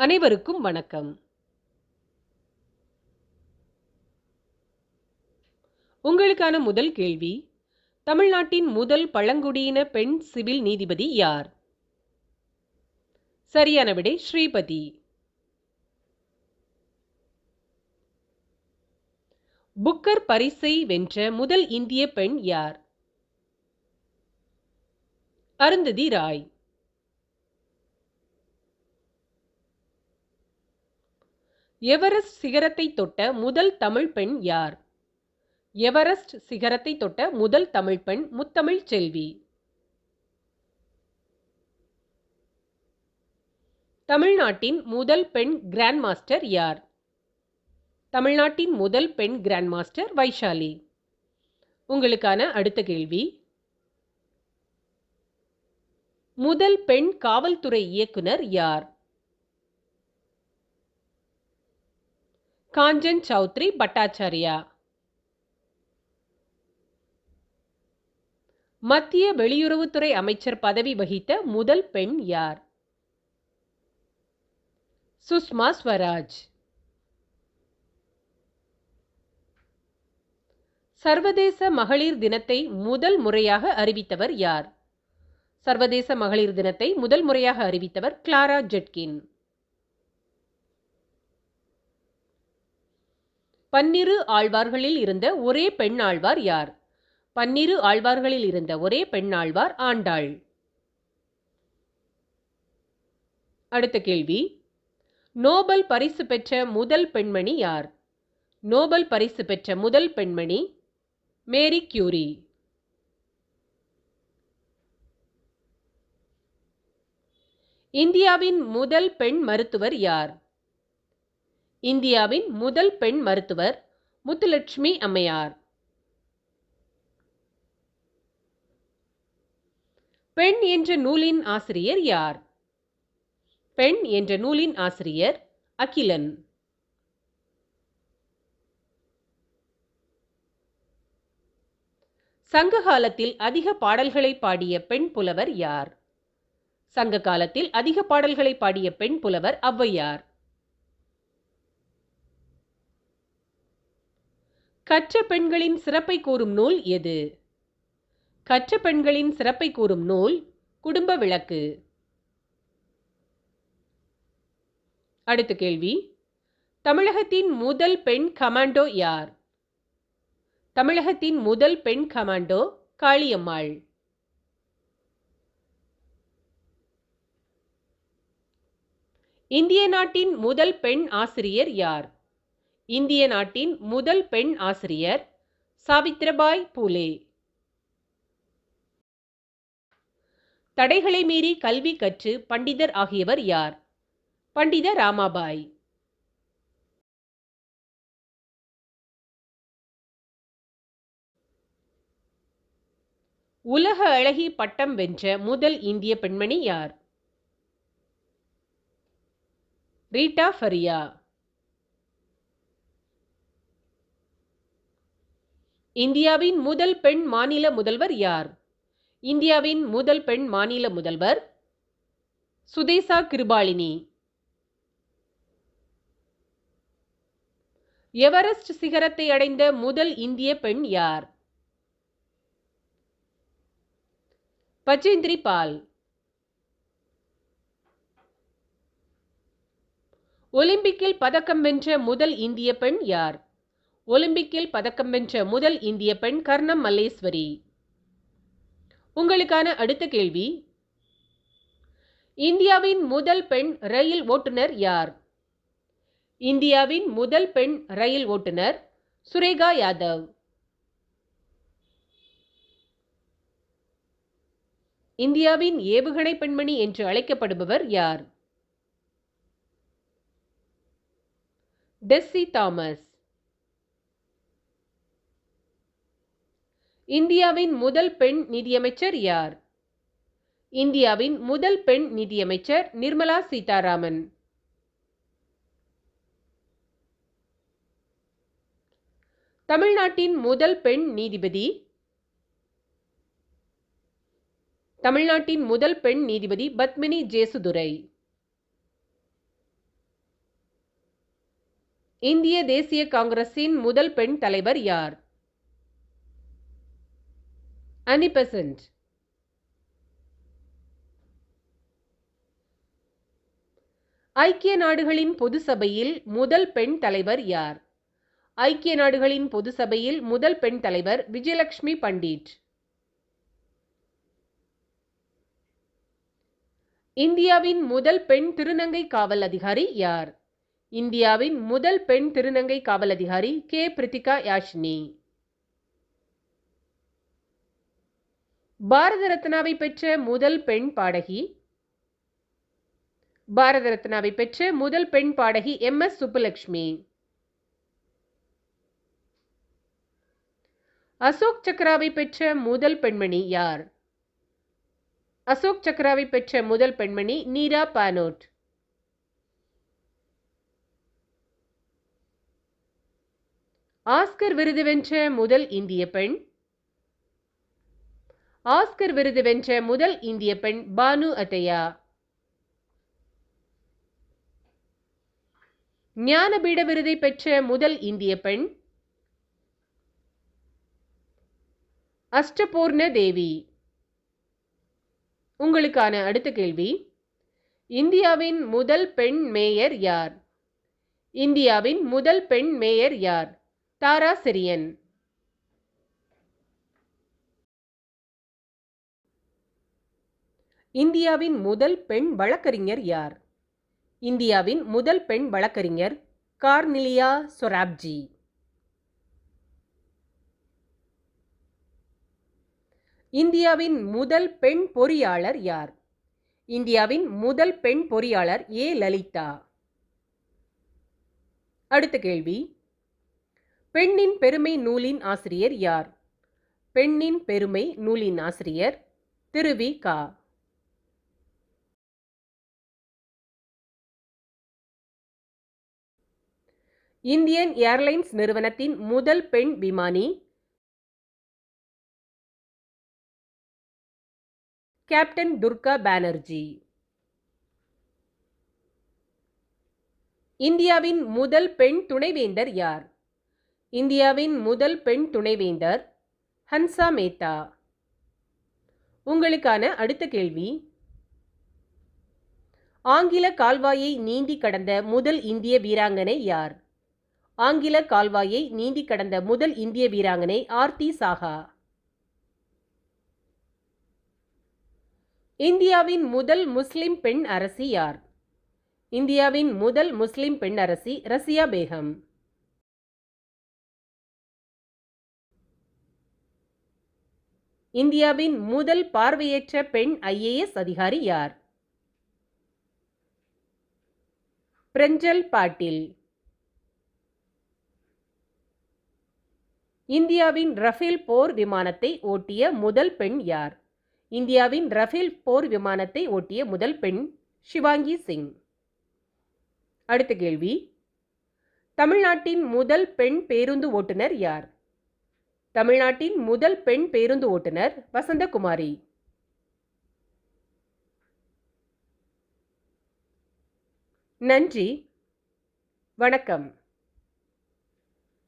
அனைவருக்கும் வணக்கம். உங்களுக்கான முதல் கேள்வி தமிழ்நாட்டின் முதல் பழங்குடியின பெண் சிவில் நீதிபதி யார்? சரியான விடை ஸ்ரீபதி. புக்கர் பரிசை வென்ற முதல் இந்திய பெண் யார்? அருந்ததி ராய். எவரெஸ்ட் சிகரத்தை தொட்ட முதல் தமிழ் பெண் யார்? எவரெஸ்ட் சிகரத்தை தொட்ட முதல் தமிழ் பெண் முத்தமிழ் செல்வி. தமிழ்நாட்டின் முதல் பெண் கிராண்ட் மாஸ்டர் யார்? தமிழ்நாட்டின் முதல் பெண் கிராண்ட் மாஸ்டர் வைஷாலி. உங்களுக்கான அடுத்த கேள்வி. முதல் பெண் காவல்துறை இயக்குனர் யார்? காஞ்சன் சௌத்ரி பட்டாச்சாரியா. மத்திய வெளியுறவுத்துறை அமைச்சர் பதவி வகித்த முதல் பெண் யார்? சுஷ்மா ஸ்வராஜ். சர்வதேச மகளிர் தினத்தை முதல் முறையாக அறிவித்தவர் யார்? சர்வதேச மகளிர் தினத்தை முதல் முறையாக அறிவித்தவர் கிளாரா ஜெட்கின். பன்னிரு ஆழ்வார்களில் இருந்த ஒரே பெண் ஆழ்வார் யார்? பன்னிரு ஆழ்வார்களில் இருந்த ஒரே பெண் ஆழ்வார் ஆண்டாள். அடுத்த கேள்வி. நோபல் பரிசு பெற்ற முதல் பெண்மணி யார்? நோபல் பரிசு பெற்ற முதல் பெண்மணி மேரி கியூரி. இந்தியாவின் முதல் பெண் மருத்துவர் யார்? இந்தியாவின் முதல் பெண் மருத்துவர் முத்துலட்சுமி அம்மையார். பெண் என்ற நூலின் ஆசிரியர் யார்? பெண் என்ற நூலின் ஆசிரியர் அகிலன். சங்க காலத்தில் அதிக பாடல்களை பாடிய பெண் புலவர் யார்? சங்க காலத்தில் அதிக பாடல்களை பாடிய பெண் புலவர் ஔவையார். கற்ற பெண்களின் சிறப்பை கூறும் நூல் எது? கற்ற பெண்களின் சிறப்பை கூறும் நூல் குடும்ப விளக்கு. அடுத்த கேள்வி. தமிழகத்தின் முதல் பெண் கமாண்டோ யார்? தமிழகத்தின் முதல் பெண் கமாண்டோ காளியம்மாள். இந்திய நாட்டின் முதல் பெண் ஆசிரியர் யார்? இந்திய நாட்டின் முதல் பெண் ஆசிரியர் சாவித்ரபாய் பூலே. தடைகளை மீறி கல்வி கற்று பண்டிதர் ஆகியவர் யார்? பண்டித ராமாபாய். உலக அழகி பட்டம் வென்ற முதல் இந்திய பெண்மணி யார்? ரீட்டா ஃபரியா. இந்தியாவின் முதல் பெண் மாநில முதல்வர் யார்? இந்தியாவின் முதல் பெண் மாநில முதல்வர் சுதேசா கிருபாலினி. எவரெஸ்ட் சிகரத்தை அடைந்த முதல் இந்திய பெண் யார்? பச்சேந்திரி பால். ஒலிம்பிக்கில் பதக்கம் வென்ற முதல் இந்திய பெண் யார்? ஒலிம்பிக்கில் பதக்கம் வென்ற முதல் இந்திய பெண் கர்ணம் மல்லேஸ்வரி. உங்களுக்கான அடுத்த கேள்வி. இந்தியாவின் முதல் பெண் ரயில் ஓட்டுநர் யார்? இந்தியாவின் முதல் பெண் ரயில் ஓட்டுநர் சுரேகா யாதவ். இந்தியாவின் ஏவுகணை பெண்மணி என்று அழைக்கப்படுபவர் யார்? டெஸ்ஸி தாமஸ். இந்தியாவின் முதல் பெண் நிதியமைச்சர் யார்? இந்தியாவின் முதல் பெண் நிதியமைச்சர் நிர்மலா சீதாராமன். தமிழ்நாட்டின் முதல் பெண் நீதிபதி. தமிழ்நாட்டின் முதல் பெண் நீதிபதி பத்மினி ஜேசுதுரை. இந்திய தேசிய காங்கிரசின் முதல் பெண் தலைவர் யார்? அனி ஐக்கிய நாடுகளின் பொது சபையில் முதல் பெண் தலைவர் யார்? ஐக்கிய நாடுகளின் பொது சபையில் முதல் பெண் தலைவர் விஜயலட்சுமி பண்டிட். இந்தியாவின் முதல் பெண் திருநங்கை காவல் அதிகாரி யார்? இந்தியாவின் முதல் பெண் திருநங்கை காவல் அதிகாரி கே. பிரித்திகா யாஷினி. பாரத ரத்னாவை பெற்ற முதல் பெண் பாடகி பாரத ரத்னாவை பெற்ற முதல் பெண் பாடகி எம். எஸ். சுப்புலட்சுமி அசோக் சக்ராவை பெற்ற முதல் பெண்மணி யார்? அசோக் சக்ராவை பெற்ற முதல் பெண்மணி நீரா பானோட். ஆஸ்கர் விருது வென்ற முதல் இந்திய பெண் ஆஸ்கர் விருது வென்ற முதல் இந்திய பெண் பானு அத்தையா ஞானபீட விருதை பெற்ற முதல் இந்திய பெண் அஷ்டபூர்ண தேவி. உங்களுக்கான அடுத்த கேள்வி இந்தியாவின் முதல் பெண் மேயர் யார்? இந்தியாவின் முதல் பெண் மேயர் யார்? தாரா சிரியன். இந்தியாவின் முதல் பெண் வழக்கறிஞர் யார்? இந்தியாவின் முதல் பெண் வழக்கறிஞர் கார்னிலியா சொராப்ஜி. இந்தியாவின் முதல் பெண் பொறியாளர் யார்? இந்தியாவின் முதல் பெண் பொறியாளர் ஏ. லலிதா. அடுத்த கேள்வி. பெண்ணின் பெருமை நூலின் ஆசிரியர் யார்? பெண்ணின் பெருமை நூலின் ஆசிரியர் திருவி கா. இந்தியன் ஏர்லைன்ஸ் நிறுவனத்தின் முதல் பெண் விமானி கேப்டன் துர்கா பானர்ஜி. இந்தியாவின் முதல் பெண் துணைவேந்தர் யார்? இந்தியாவின் முதல் பெண் துணைவேந்தர் ஹன்சா மேத்தா. உங்களுக்கான அடுத்த கேள்வி. ஆங்கில கால்வாயை நீந்தி கடந்த முதல் இந்திய வீராங்கனை யார்? ஆங்கில கால்வாயை நீந்தி கடந்த முதல் இந்திய வீராங்கனை ஆர்த்தி சாஹா இந்தியாவின் முதல் முஸ்லிம் பெண் அரசி யார்? இந்தியாவின் முதல் முஸ்லிம் பெண் அரசி ரசியா பேகம். இந்தியாவின் முதல் பார்வையற்ற பெண் ஐஏஎஸ் அதிகாரி யார்? பிரஞ்சல் பாட்டில். இந்தியாவின் ரஃபேல் போர் விமானத்தை ஓட்டிய முதல் பெண் யார்? இந்தியாவின் ரஃபேல் போர் விமானத்தை ஓட்டிய முதல் பெண் ஷிவாங்கி சிங். அடுத்த கேள்வி. தமிழ்நாட்டின் முதல் பெண் பேருந்து ஓட்டுநர் யார்? தமிழ்நாட்டின் முதல் பெண் பேருந்து ஓட்டுநர் வசந்தகுமாரி. நன்றி. வணக்கம்.